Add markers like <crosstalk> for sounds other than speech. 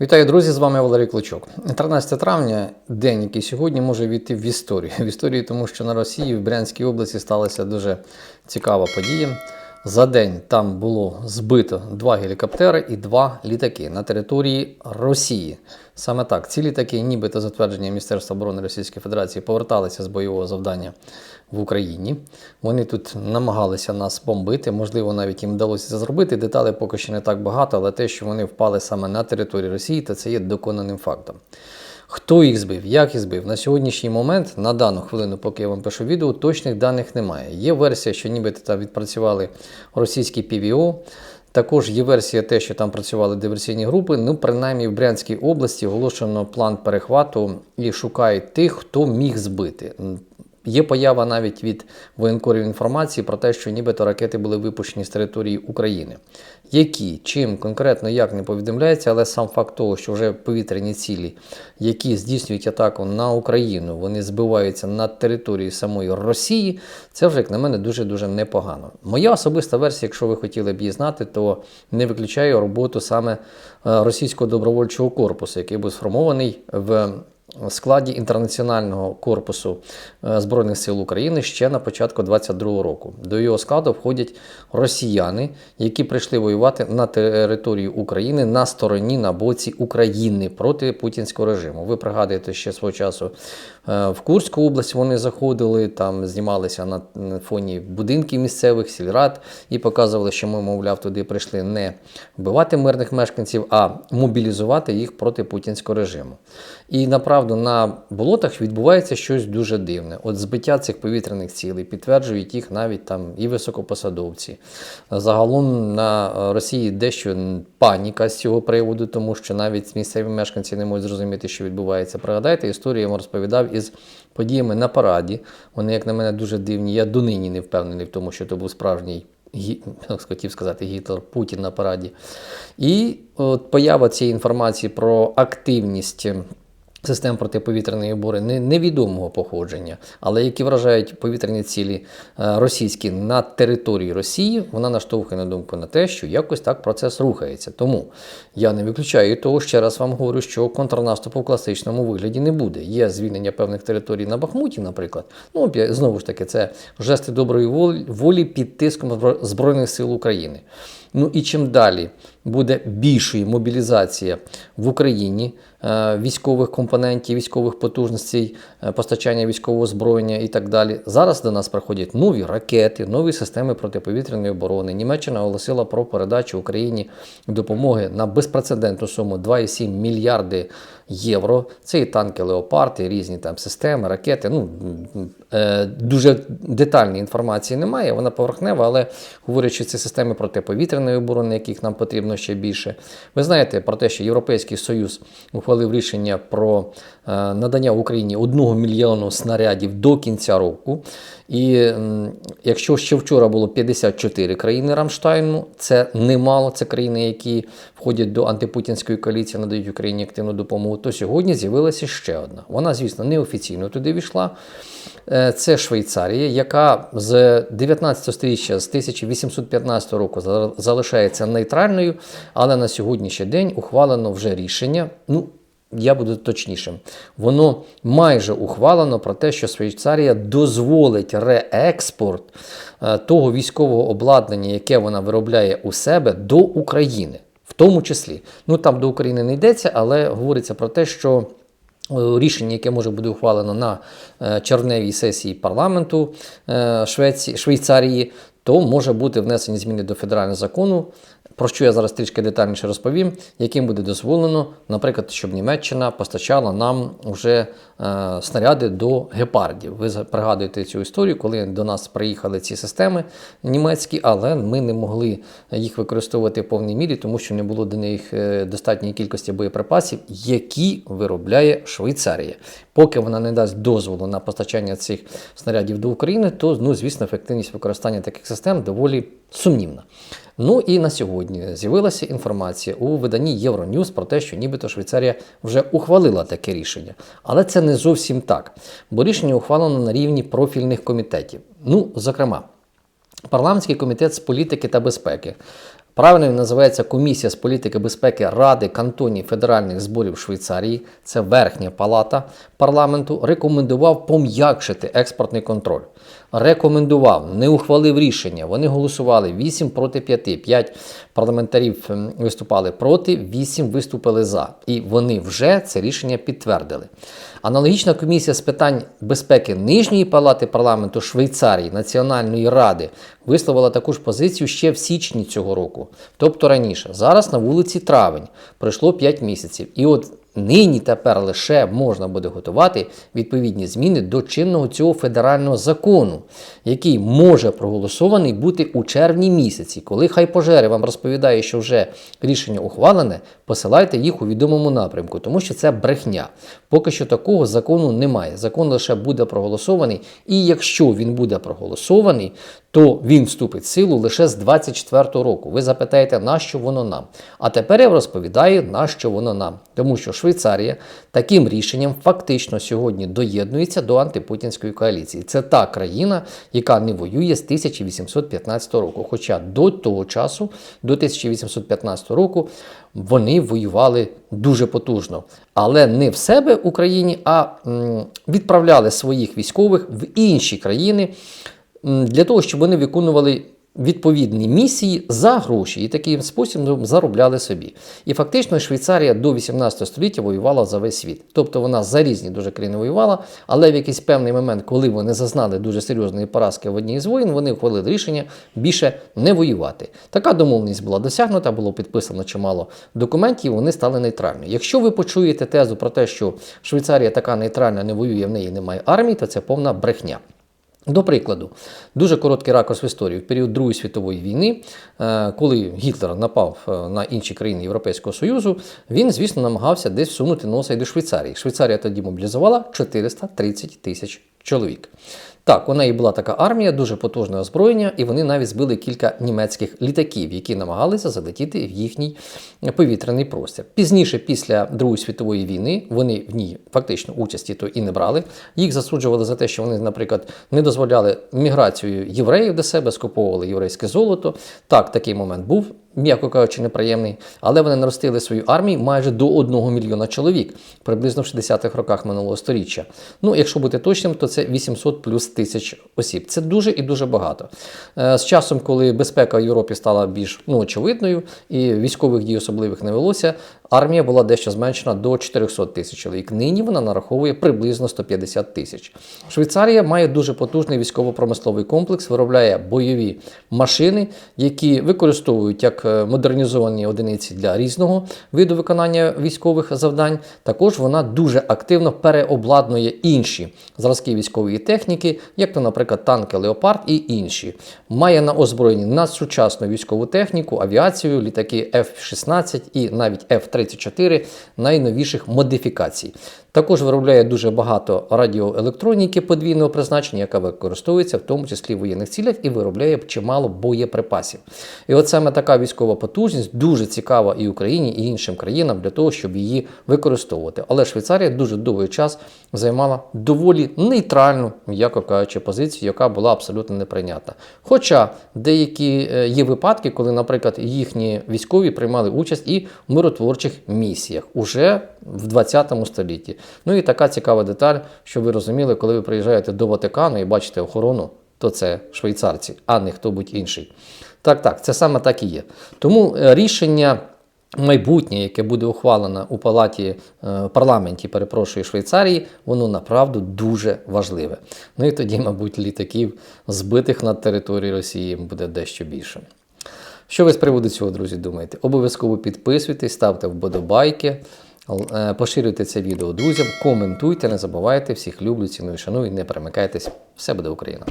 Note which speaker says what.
Speaker 1: Вітаю, друзі! З вами Валерій Клочок. 13 травня, день, який сьогодні може війти в історію. <laughs> В історію, тому що на Росії в Брянській області сталася дуже цікава подія. За день там було збито два гелікоптери і два літаки на території Росії. Саме так, ці літаки, нібито затвердження Міністерства оборони Російської Федерації, поверталися з бойового завдання в Україні. Вони тут намагалися нас бомбити. Можливо, навіть їм вдалося це зробити. Деталей поки що не так багато, але те, що вони впали саме на територію Росії, то це є доконаним фактом. Хто їх збив, як їх збив? На сьогоднішній момент, на дану хвилину, поки я вам пишу відео, точних даних немає. Є версія, що нібито там відпрацювали російські ПВО. Також є версія те, що там працювали диверсійні групи. Ну, принаймні в Брянській області оголошено план перехвату і шукають тих, хто міг збити. Є поява навіть від воєнкорів інформації про те, що нібито ракети були випущені з території України. Які, чим конкретно як не повідомляється, але сам факт того, що вже повітряні цілі, які здійснюють атаку на Україну, вони збиваються на території самої Росії, це вже, як на мене, дуже-дуже непогано. Моя особиста версія, якщо ви хотіли б її знати, то не виключаю роботу саме е, російського добровольчого корпусу, який був сформований в складі інтернаціонального корпусу е, Збройних сил України ще на початку 22-го року. До його складу входять росіяни, які прийшли воювати на території України на стороні на боці України проти путінського режиму. Ви пригадуєте, ще свого часу е, в Курську область вони заходили, там знімалися на фоні будинків місцевих сільрад і показували, що ми, мовляв, туди прийшли не вбивати мирних мешканців, а мобілізувати їх проти путінського режиму. І направду на болотах відбувається щось дуже дивне. От збиття цих повітряних цілей підтверджують їх навіть там і високопосадовці. Загалом на Росії дещо паніка з цього приводу, тому що навіть місцеві мешканці не можуть зрозуміти, що відбувається. Пригадайте, історію я вам розповідав із подіями на параді. Вони, як на мене, дуже дивні. Я донині не впевнений в тому, що це був справжній хотів сказати Гітлер Путін на параді. І от поява цієї інформації про активність Систем протиповітряної оборони невідомого походження, але які вражають повітряні цілі е, російські на території Росії, вона наштовхує на думку на те, що якось так процес рухається. Тому я не виключаю того, ще раз вам говорю, що контрнаступу в класичному вигляді не буде. Є звільнення певних територій на Бахмуті, наприклад. Ну знову ж таки, це жести доброї волі під тиском Збройних сил України. Ну і чим далі буде більшою мобілізація в Україні е, військових компонентів, військових потужностей, е, постачання військового озброєння і так далі. Зараз до нас приходять нові ракети, нові системи протиповітряної оборони. Німеччина оголосила про передачу Україні допомоги на безпрецедентну суму 2,7 мільярди євро. Це і танки Леопард, і різні там системи, ракети. Ну е, дуже детальної інформації немає. Вона поверхнева, але говорячи, це системи протиповітряної оборони, яких нам потрібно ще більше. Ви знаєте про те, що Європейський Союз ухвалив рішення про е, надання Україні 1 мільйону снарядів до кінця року. І якщо ще вчора було 54 країни Рамштайну, це немало, це країни, які входять до антипутінської коаліції, надають Україні активну допомогу, то сьогодні з'явилася ще одна. Вона, звісно, неофіційно туди війшла. Е, це Швейцарія, яка з 19 століття, з 1815 року залишається нейтральною, але на сьогоднішній день ухвалено вже рішення. ну, я буду точнішим. Воно майже ухвалено про те, що Швейцарія дозволить реекспорт е, того військового обладнання, яке вона виробляє у себе, до України, в тому числі. Ну там до України не йдеться, але говориться про те, що. Е, рішення, яке може бути ухвалено на е, червневій сесії парламенту Швеції, Швейцарії, то може бути внесені зміни до федерального закону, про що я зараз трішки детальніше розповім, яким буде дозволено, наприклад, щоб Німеччина постачала нам вже е, снаряди до гепардів. Ви пригадуєте цю історію, коли до нас приїхали ці системи німецькі, але ми не могли їх використовувати в повній мірі, тому що не було до них е, достатньої кількості боєприпасів, які виробляє Швейцарія. Поки вона не дасть дозволу на постачання цих снарядів до України, то ну, звісно, ефективність використання таких систем доволі сумнівна. Ну і на сьогодні з'явилася інформація у виданні Євроньюз про те, що нібито Швейцарія вже ухвалила таке рішення. Але це не зовсім так, бо рішення ухвалено на рівні профільних комітетів. Ну, зокрема, парламентський комітет з політики та безпеки Правильно він називається Комісія з політики безпеки Ради кантонів федеральних зборів Швейцарії, це верхня палата парламенту, рекомендував пом'якшити експортний контроль. Рекомендував, не ухвалив рішення. Вони голосували 8 проти 5. 5 парламентарів виступали проти, 8 виступили за. І вони вже це рішення підтвердили. Аналогічна комісія з питань безпеки Нижньої палати парламенту Швейцарії Національної ради висловила таку ж позицію ще в січні цього року, тобто раніше. Зараз на вулиці травень пройшло 5 місяців. І от нині тепер лише можна буде готувати відповідні зміни до чинного цього федерального закону, який може проголосований бути у червні місяці. Коли хай пожери вам розповідає, що вже рішення ухвалене, посилайте їх у відомому напрямку, тому що це брехня. Поки що такого закону немає. Закон лише буде проголосований, і якщо він буде проголосований, то він вступить в силу лише з 24 року. Ви запитаєте, на що воно нам? А тепер я розповідаю, на що воно нам. Тому що Швейцарія таким рішенням фактично сьогодні доєднується до антипутінської коаліції. Це та країна, яка не воює з 1815 року. Хоча до того часу, до 1815 року, вони воювали дуже потужно, але не в себе Україні, а відправляли своїх військових в інші країни для того, щоб вони виконували відповідні місії за гроші і таким способом заробляли собі. І фактично Швейцарія до 18 століття воювала за весь світ. Тобто вона за різні дуже країни воювала, але в якийсь певний момент, коли вони зазнали дуже серйозної поразки в одній з воїн, вони ухвалили рішення більше не воювати. Така домовленість була досягнута, було підписано чимало документів, вони стали нейтральними. Якщо ви почуєте тезу про те, що Швейцарія така нейтральна, не воює, в неї немає армії, то це повна брехня. До прикладу, дуже короткий ракурс в історії. В період Другої світової війни, е, коли Гітлер напав е, на інші країни Європейського Союзу, він, звісно, намагався десь всунути носа й до Швейцарії. Швейцарія тоді мобілізувала 430 тисяч чоловік. Так, у неї була така армія, дуже потужне озброєння, і вони навіть збили кілька німецьких літаків, які намагалися залетіти в їхній повітряний простір. Пізніше, після Другої світової війни, вони в ній фактично участі то і не брали. Їх засуджували за те, що вони, наприклад, не дозволяли міграцію євреїв до себе, скуповували єврейське золото. Так, такий момент був. М'яко кажучи, неприємний, але вони наростили свою армію майже до 1 мільйона чоловік, приблизно в 60-х роках минулого століття. Ну, якщо бути точним, то це 800 плюс тисяч осіб. Це дуже і дуже багато. Е, З часом, коли безпека в Європі стала більш ну, очевидною і військових дій особливих не велося, армія була дещо зменшена до 400 тисяч чоловік. Нині вона нараховує приблизно 150 тисяч. Швейцарія має дуже потужний військово-промисловий комплекс, виробляє бойові машини, які використовують як е, модернізовані одиниці для різного виду виконання військових завдань. Також вона дуже активно переобладнує інші зразки військової техніки, як то, наприклад, танки Леопард і інші. Має на озброєнні надсучасну військову техніку, авіацію, літаки F-16 і навіть F-34 найновіших модифікацій. Також виробляє дуже багато радіоелектроніки подвійного призначення, яка використовується в тому числі в воєнних цілях і виробляє чимало боєприпасів. І от саме така військова потужність дуже цікава і Україні, і іншим країнам для того, щоб її використовувати. Але Швейцарія дуже довгий час займала доволі нейтральну, м'яко кажучи, позицію, яка була абсолютно неприйнятна. Хоча деякі е, є випадки, коли, наприклад, їхні військові приймали участь і в миротворчих місіях уже в 20 столітті. Ну і така цікава деталь, що ви розуміли, коли ви приїжджаєте до Ватикану і бачите охорону, то це швейцарці, а не хто будь інший. Так, так, це саме так і є. Тому е, рішення. Майбутнє, яке буде ухвалено у палаті е, парламенті, перепрошую Швейцарії, воно направду дуже важливе. Ну і тоді, мабуть, літаків, збитих над територією Росії, буде дещо більше. Що ви з приводу цього, друзі, думаєте? Обов'язково підписуйтесь, ставте вподобайки, е, поширюйте це відео друзям, коментуйте, не забувайте, всіх люблю, ціную, шаную, не перемикайтесь. Все буде Україна!